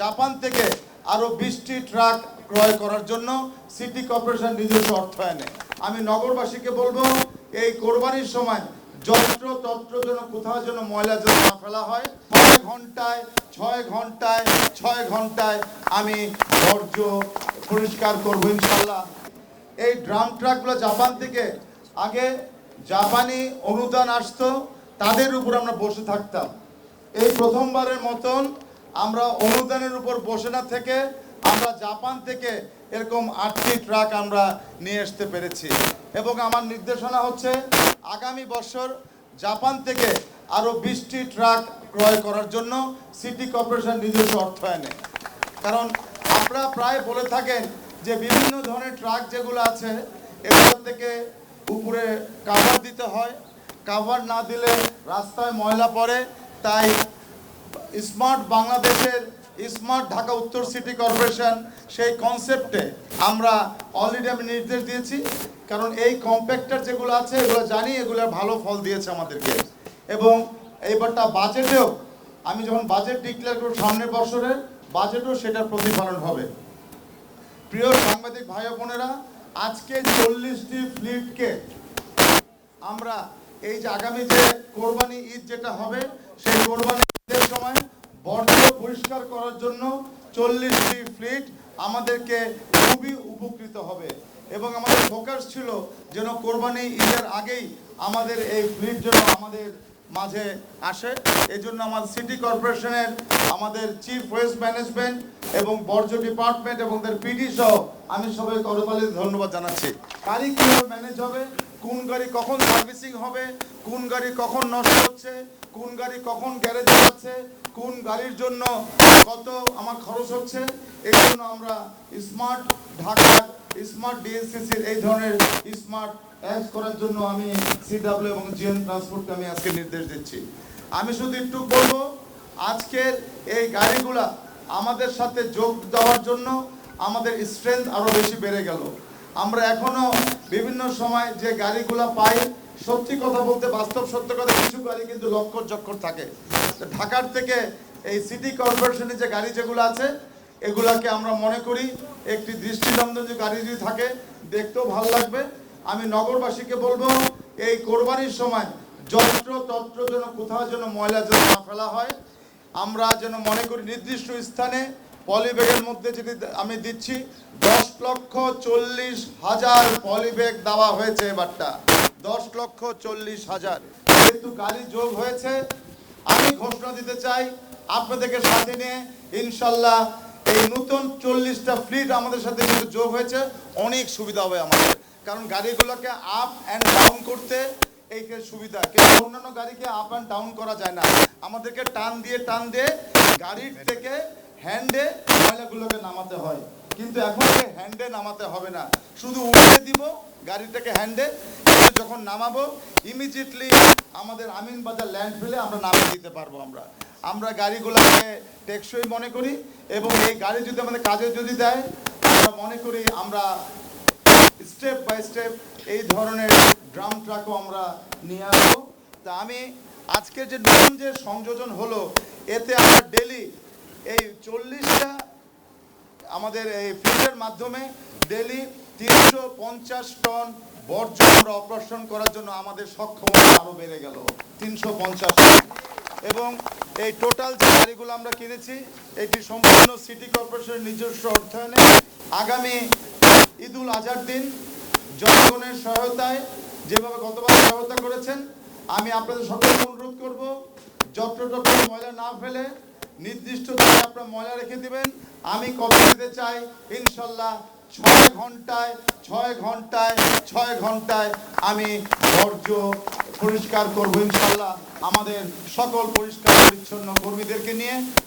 Japan থেকে আরও বিশটি ট্রাক ক্রয় করার জন্য সিটি কর্পোরেশন নিজস্ব অর্থায়নে। আমি নগরবাসীকে বলব, এই কোরবানির সময় যত্র তত্র যেন কোথাও যেন ময়লা যেন না ফেলা হয়। ছয় ঘন্টায় ছয় ঘন্টায় ছয় ঘন্টায় আমি বর্জ্য পরিষ্কার করব ইনশাল্লাহ। এই ড্রাম ট্রাকগুলো জাপান থেকে আগে জাপানি অনুদান আসতো, তাদের উপর আমরা বসে থাকতাম। এই প্রথমবারের মতন আমরা অনুদানের উপর বসে না থেকে আমরা জাপান থেকে এরকম আটটি ট্রাক আমরা নিয়ে আসতে পেরেছি। এবং আমার নির্দেশনা হচ্ছে, আগামী বছর জাপান থেকে আরও বিশটি ট্রাক ক্রয় করার জন্য সিটি কর্পোরেশন নিজস্ব অর্থায়নে। কারণ আপনারা প্রায় বলে থাকেন যে বিভিন্ন ধরনের ট্রাক যেগুলো আছে, এগুলো থেকে উপরে কাভার দিতে হয়। কাভার না দিলে রাস্তায় ময়লা পড়ে, তাই স্মার্ট বাংলাদেশের, স্মার্ট ঢাকা উত্তর সিটি কর্পোরেশন সেই কনসেপ্টে আমরা অলরেডি আমি নির্দেশ দিয়েছি। কারণ এই কম্প্যাক্টার যেগুলো আছে, এগুলো জানি এগুলো ভালো ফল দিয়েছে আমাদেরকে। এবং এইবারটা বাজেটেও আমি যখন বাজেট ডিক্লেয়ার করব সামনের বছরের বাজেটও সেটার প্রতিফলন হবে। প্রিয় সাংবাদিক ভাই বোনেরা, আজকে চল্লিশটি ফ্লিটকে আমরা এই যে আগামী যে কোরবানি ঈদ যেটা হবে, সেই কোরবানি সময় বর্জ্য পরিষ্কার করার জন্য চল্লিশটি ফ্লিট আমাদেরকে খুবই উপকৃত হবে। এবং আমাদের ফোকাস ছিল যেন কোরবানি ঈদের আগেই আমাদের এই ফ্লিট যেন আমাদের মাঝে আসে। এই জন্য আমাদের সিটি কর্পোরেশনের আমাদের চিফ ওয়েস্ট ম্যানেজমেন্ট এবং বর্জ্য ডিপার্টমেন্ট এবং তার পিডি সহ আমি সবাই করতালি ধন্যবাদ জানাচ্ছি। গাড়ি কীভাবে ম্যানেজ হবে। কোন গাড়ি কখন সার্ভিসিং হবে, কোন গাড়ি কখন নষ্ট হচ্ছে, কোন গাড়ি কখন গ্যারেজে যাচ্ছে, কোন গাড়ির জন্য কত আমার খরচ হচ্ছে, এই জন্য আমরা স্মার্ট ঢাকার স্মার্ট ডিএসসিসির এই ধরনের স্মার্ট অ্যাপস করার জন্য আমি সিডাব্লিউ এবং জিএন ট্রান্সপোর্টকে আমি আজকে নির্দেশ দিচ্ছি। আমি শুধু একটু বলব, আজকের এই গাড়িগুলা আমাদের সাথে যোগ দেওয়ার জন্য আমাদের স্ট্রেংথ আরও বেশি বেড়ে গেল। আমরা এখনও বিভিন্ন সময় যে গাড়িগুলো পাই, সত্যি কথা বলতে বাস্তব সত্য কথা, কিছু গাড়ি কিন্তু লক্কর চক্কর থাকে। ঢাকার থেকে এই সিটি কর্পোরেশনের যে গাড়ি যেগুলো আছে, এগুলাকে আমরা মনে করি একটি দৃষ্টিনন্দন যে গাড়ি যদি থাকে, দেখতেও ভালো লাগবে। আমি নগরবাসীকে বলব, এই কোরবানির সময় যত্র তত্র যেন কোথাও যেন ময়লা যেন না ফেলা হয়, আমরা যেন মনে করি নির্দিষ্ট স্থানে পলিব্যাগের মধ্যে যেটি আমি দিচ্ছি, দশ লক্ষ চল্লিশ হাজার পলিব্যাগ দেওয়া হয়েছে এবারটা। দশ লক্ষ চল্লিশ হাজার। যেহেতু গাড়ি যোগ হয়েছে, আমি ঘোষণা দিতে চাই, আপনাদেরকে সাথে নিয়ে ইনশাল্লাহ এই নতুন চল্লিশটা ফ্লিট আমাদের সাথে কিন্তু যোগ হয়েছে। অনেক সুবিধা হবে আমাদের। কারণ গাড়িগুলোকে আপ অ্যান্ড ডাউন করতে এই সুবিধা। কিন্তু অন্যান্য গাড়িকে আপ অ্যান্ড ডাউন করা যায় না। আমাদেরকে টান দিয়ে টান দিয়ে গাড়ির থেকে হ্যান্ডে ময়লাগুলোকে নামাতে হয়। কিন্তু এখন হ্যান্ডে নামাতে হবে না। শুধু উঠে দিব, গাড়িটাকে হ্যান্ডে। যখন নামাবো ইমিডিয়েটলি আমাদের আমিন বাজার ল্যান্ড ফেলে আমরা নামিয়ে দিতে পারব আমরা। আমরা গাড়িগুলোকে টেকসই মনে করি এবং এই গাড়ি যদি আমাদের কাজে যদি দেয়, আমরা মনে করি আমরা স্টেপ বাই স্টেপ এই ধরনের ড্রাম ট্রাকও আমরা নিয়ে আসব। তা আমি আজকের যে নতুন যে সংযোজন হলো, এতে আমরা ডেলি এই চল্লিশটা আমাদের এই ফিল্ডের মাধ্যমে ডেলি তিনশো পঞ্চাশ টন বর্জ্য আমরা অপারেশন করার জন্য আমাদের সক্ষমতা আরও বেড়ে গেল, তিনশো পঞ্চাশ এবং এই টোটাল যে গাড়িগুলো আমরা কিনেছি, এটি সম্পূর্ণ সিটি কর্পোরেশনের নিজস্ব অর্থায়নে আগামী ঈদুল আজহার দিন জনগণের সহায়তায় যেভাবে গতবার সহায়তা করেছেন, আমি আপনাদের সকলকে অনুরোধ করব, যত্রতত্র ময়লা না ফেলে নির্দিষ্ট দিনে আপনারা ময়লা রেখে দিবেন। আমি কবে দিতে চাই, ইনশাল্লাহ ছয় ঘন্টায় ছয় ঘন্টায় ছয় ঘন্টায় আমি বর্জ্য পরিষ্কার করব ইনশাল্লাহ আমাদের সকল পরিষ্কার পরিচ্ছন্ন কর্মীদেরকে নিয়ে।